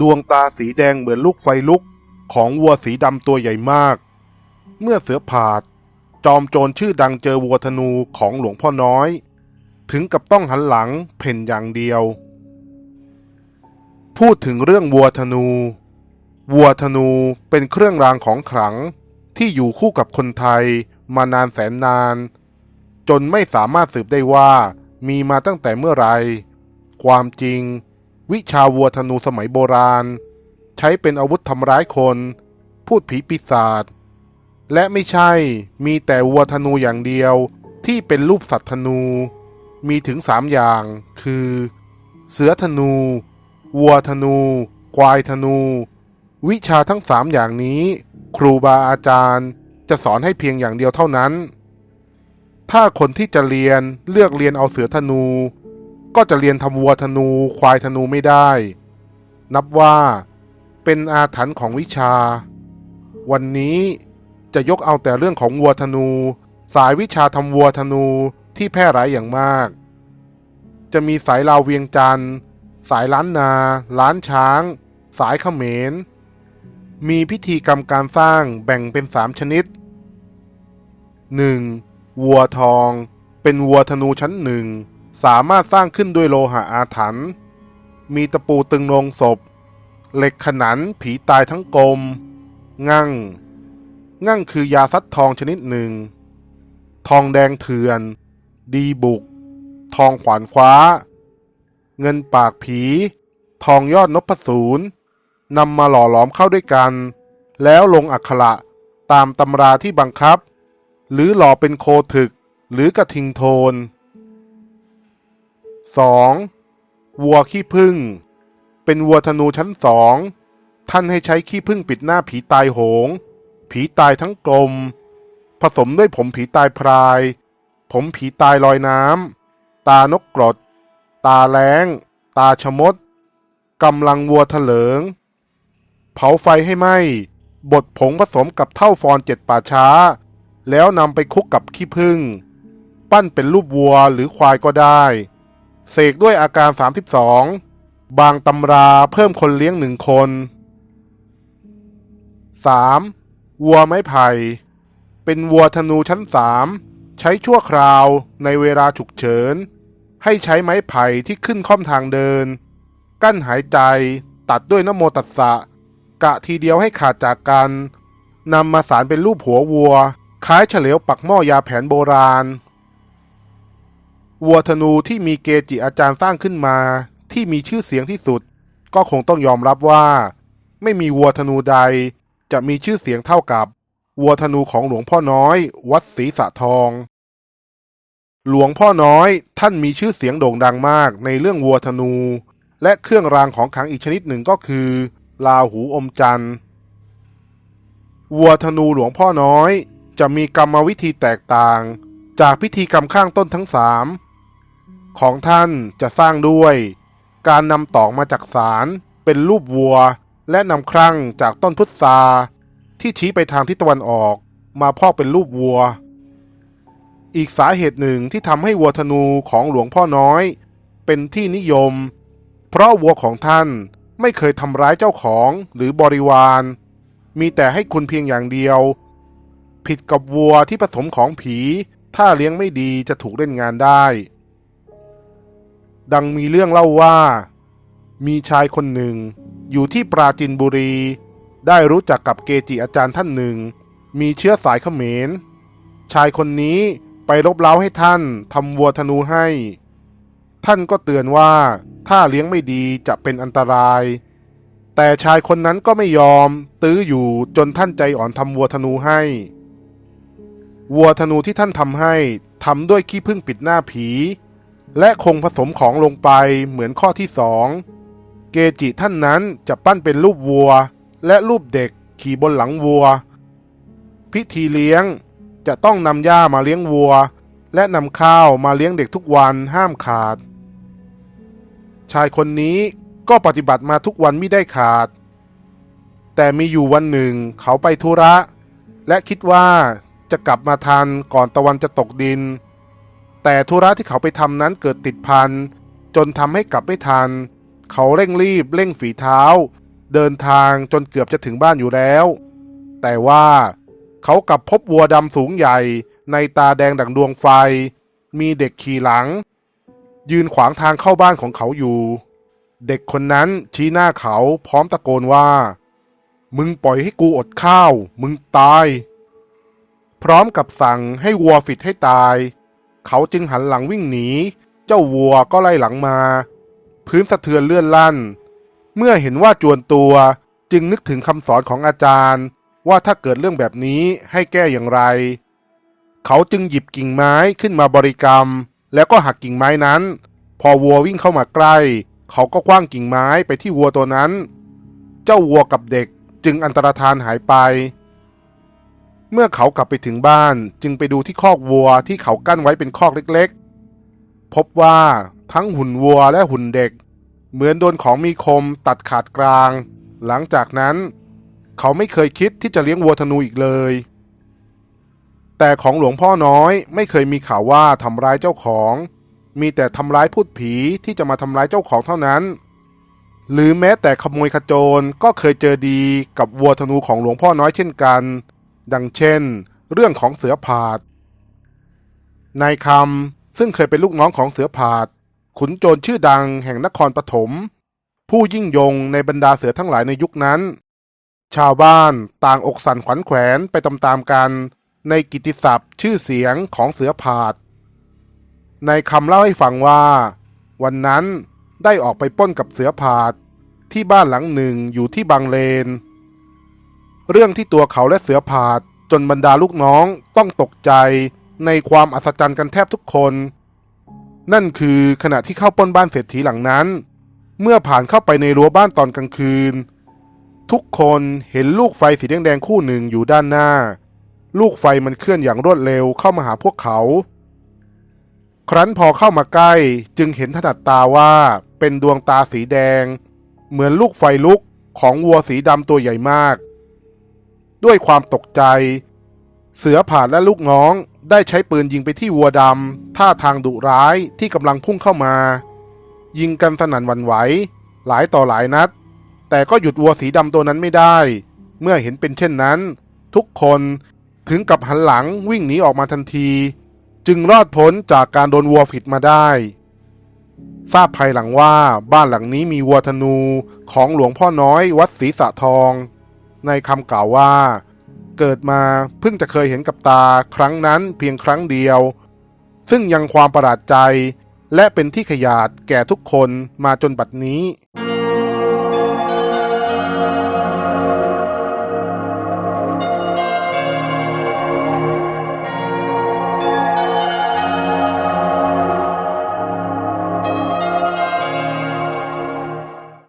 ดวงตาสีแดงเหมือนลูกไฟลุกของวัวสีดำตัวใหญ่มาก เมื่อเสือผาด จอมโจรชื่อดังเจอวัวธนูของหลวงพ่อน้อย ถึงกับต้องหันหลังเพ่นอย่างเดียว พูดถึงเรื่องวัวธนู วัวธนูเป็นเครื่องรางของขลังที่อยู่คู่กับคนไทย มานานแสนนาน จนไม่สามารถสืบได้ว่ามีมาตั้งแต่เมื่อไร ความจริง วิชาวัวธนูสมัยโบราณ ใช้เป็นอาวุธทำร้ายคน พูดผีปีศาจและไม่ใช่มีแต่วัวธนูอย่างเดียวที่เป็นรูปสัตว์ธนู มีถึงสามอย่าง คือ เสือธนู วัวธนู ควายธนู วิชาทั้งสามอย่างนี้ ครูบาอาจารย์ จะสอนให้เพียงอย่างเดียวเท่านั้น ถ้าคนที่จะเรียนเลือกเรียนเอาเสือธนู ก็จะเรียนทำวัวธนู ควายธนูไม่ได้ นับว่าเป็นอาถรรพ์ของวิชา วันนี้จะยกเอาแต่เรื่องของวัวธนู สายวิชาทำวัวธนูที่แพร่หลายอย่างมาก จะมีสายลาวเวียงจันทร์ สายล้านนา ล้านช้าง สายเขมรมีพิธีกรรมการสร้างแบ่งเป็นสามชนิด 1. วัวทอง เป็นวัวธนูชั้นหนึ่ง สามารถสร้างขึ้นด้วยโลหะอาถรรพ์มีตะปูตึงลงศพ เหล็กขนันผีตายทั้งกลม งั่ง งั่งคือยาซัดทองชนิดหนึ่ง ทองแดงเถื่อน ดีบุก ทองขวานคว้า เงินปากผี ทองยอดนพสูรนำมาหล่อหลอมเข้าด้วยกัน แล้วลงอักขระตามตำราที่บังคับ หรือหล่อเป็นโคถึก หรือกระทิงโทน 2. วัวขี้ผึ้งเป็นวัวธนูชั้นสองท่านให้ใช้ขี้ผึ้งปิดหน้าผีตายโหง ผีตายทั้งกลม ผสมด้วยผมผีตายพราย ผมผีตายลอยน้ำ ตานกกรด ตาแล้ง ตาชมด กำลังวัวเถลิง เผาไฟให้ไหมบดผงผสมกับเท่าฟอนเจ็ดป่าช้า แล้วนำไปคลุกกับขี้ผึ้งปั้นเป็นรูปวัวหรือควายก็ได้ เสกด้วยอาการ 32 บางตำราเพิ่มคนเลี้ยงหนึ่งคน 3. วัวไม้ไผ่ เป็นวัวธนูชั้นสามใช้ชั่วคราวในเวลาฉุกเฉิน ให้ใช้ไม้ไผ่ที่ขึ้นค่อมทางเดิน กั้นหายใจตัดด้วยนโมตัสสะ กะทีเดียวให้ขาดจากกันนำมาสารเป็นรูปหัววัว คล้ายเฉลียวปักหม้อยาแผนโบราณ วัวธนูที่มีเกจิอาจารย์สร้างขึ้นมา ที่มีชื่อเสียงที่สุด ก็คงต้องยอมรับว่า ไม่มีวัวธนูใด จะมีชื่อเสียงเท่ากับ วัวธนูของหลวงพ่อน้อย วัดศรีสะทอง หลวงพ่อน้อยท่านมีชื่อเสียงโด่งดังมากในเรื่องวัวธนู และเครื่องรางของขลังอีกชนิดหนึ่งก็คือลาหูอมจันทร์วัวธนูหลวงพ่อน้อย จะมีกรรมวิธีแตกต่าง จากพิธีกรรมข้างต้นทั้งสามของท่านจะสร้างด้วย การนำตอกมาจากสารเป็นรูปวัว และนำครั่งจากต้นพุทราที่ชี้ไปทางทิศตะวันออกมาพอกเป็นรูปวัว อีกสาเหตุหนึ่งที่ทำให้วัวธนูของหลวงพ่อน้อย เป็นที่นิยม เพราะวัวของท่านไม่เคยทำร้ายเจ้าของหรือบริวาร มีแต่ให้คุณเพียงอย่างเดียว ผิดกับวัวที่ผสมของผี ถ้าเลี้ยงไม่ดีจะถูกเล่นงานได้ ดังมีเรื่องเล่าว่า มีชายคนหนึ่ง อยู่ที่ปราจินบุรี ได้รู้จักกับเกจิอาจารย์ท่านหนึ่ง มีเชื้อสายเขมร ชายคนนี้ไปรบเล้าให้ท่านทำวัวธนูให้ ท่านก็เตือนว่าถ้าเลี้ยงไม่ดีจะเป็นอันตราย แต่ชายคนนั้นก็ไม่ยอม ตื้ออยู่จนท่านใจอ่อนทำวัวธนูให้ วัวธนูที่ท่านทำให้ทำด้วยขี้ผึ้งปิดหน้าผี และคงผสมของลงไปเหมือนข้อที่สองเกจิท่านนั้นจะปั้นเป็นรูปวัว และรูปเด็กขี่บนหลังวัว พิธีเลี้ยงจะต้องนำหญ้ามาเลี้ยงวัว และนำข้าวมาเลี้ยงเด็กทุกวันห้ามขาด ชายคนนี้ก็ปฏิบัติมาทุกวันไม่ได้ขาด แต่มีอยู่วันหนึ่งเขาไปธุระ และคิดว่า จะกลับมาทันก่อนตะวันจะตกดิน แต่ธุระที่เขาไปทำนั้นเกิดติดพันจนทำให้กลับไม่ทัน เขาเร่งรีบเร่งฝีเท้า เดินทางจนเกือบจะถึงบ้านอยู่แล้ว แต่ว่าเขากลับพบวัวดำสูงใหญ่ ในตาแดงดั่งดวงไฟ มีเด็กขี่หลัง ยืนขวางทางเข้าบ้านของเขาอยู่ เด็กคนนั้นชี้หน้าเขาพร้อมตะโกนว่า มึงปล่อยให้กูอดข้าว มึงตาย พร้อมกับสั่งให้วัวฟิดให้ตาย เขาจึงหันหลังวิ่งหนี เจ้าวัวก็ไล่หลังมา พื้นสะเทือนเลื่อนลั่น เมื่อเห็นว่าจวนตัวจึงนึกถึงคำสอนของอาจารย์ ว่าถ้าเกิดเรื่องแบบนี้ให้แก้อย่างไร เขาจึงหยิบกิ่งไม้ขึ้นมาบริกรรม แล้วก็หักกิ่งไม้นั้น พอวัววิ่งเข้ามาใกล้ เขาก็คว้างกิ่งไม้ไปที่วัวตัวนั้น เจ้าวัวกับเด็กจึงอันตรธานหายไป เมื่อเขากลับไปถึงบ้านจึงไปดูที่คอกวัวที่เขากั้นไว้เป็นคอกเล็กๆ พบว่าทั้งหุ่นวัวและหุ่นเด็ก เหมือนโดนของมีคมตัดขาดกลาง หลังจากนั้น เขาไม่เคยคิดที่จะเลี้ยงวัวธนูอีกเลย แต่ของหลวงพ่อน้อยไม่เคยมีข่าวว่าทำร้ายเจ้าของ มีแต่ทำร้ายพูดผีที่จะมาทำร้ายเจ้าของเท่านั้น หรือแม้แต่ขโมยขโจรก็เคยเจอดีกับวัวธนูของหลวงพ่อน้อยเช่นกัน ดังเช่น เรื่องของเสือผาด นายคำซึ่งเคยเป็นลูกน้องของเสือผาด ขุนโจรชื่อดังแห่งนครปฐม ผู้ยิ่งยงในบรรดาเสือทั้งหลายในยุคนั้น ชาวบ้านต่างอกสั่นขวัญแขวนไปตามๆกัน ในกิตติศัพท์ชื่อเสียงของเสือผาด นายคำเล่าให้ฟังว่า วันนั้นได้ออกไปป้นกับเสือผาด ที่บ้านหลังหนึ่งอยู่ที่บางเลน เรื่องที่ตัวเขาและเสือผาด จนบรรดาลูกน้องต้องตกใจในความอัศจรรย์กันแทบทุกคน นั่นคือขณะที่เข้าปล้นบ้านเศรษฐีหลังนั้น เมื่อผ่านเข้าไปในรั้วบ้านตอนกลางคืน ทุกคนเห็นลูกไฟสีแดงๆคู่หนึ่งอยู่ด้านหน้า ลูกไฟมันเคลื่อนอย่างรวดเร็วเข้ามาหาพวกเขา ครั้นพอเข้ามาใกล้จึงเห็นถนัดตาว่าเป็นดวงตาสีแดง เหมือนลูกไฟลุกของวัวสีดำตัวใหญ่มาก ด้วยความตกใจ เสือผ่านและลูกน้องได้ใช้ปืนยิงไปที่วัวดำท่าทางดุร้ายที่กำลังพุ่งเข้ามา ยิงกันสนั่นวันไหว หลายต่อหลายนัด แต่ก็หยุดวัวสีดำตัวนั้นไม่ได้ เมื่อเห็นเป็นเช่นนั้น ทุกคนถึงกับหันหลังวิ่งหนีออกมาทันที จึงรอดพ้นจากการโดนวัวฝิดมาได้ ทราบภายหลังว่าบ้านหลังนี้มีวัวธนูของหลวงพ่อน้อยวัดศรีสะทอง ในคำกล่าวว่า เกิดมาเพิ่งจะเคยเห็นกับตาครั้งนั้นเพียงครั้งเดียว ซึ่งยังความประหลาดใจ และเป็นที่ขยาดแก่ทุกคนมาจนบัดนี้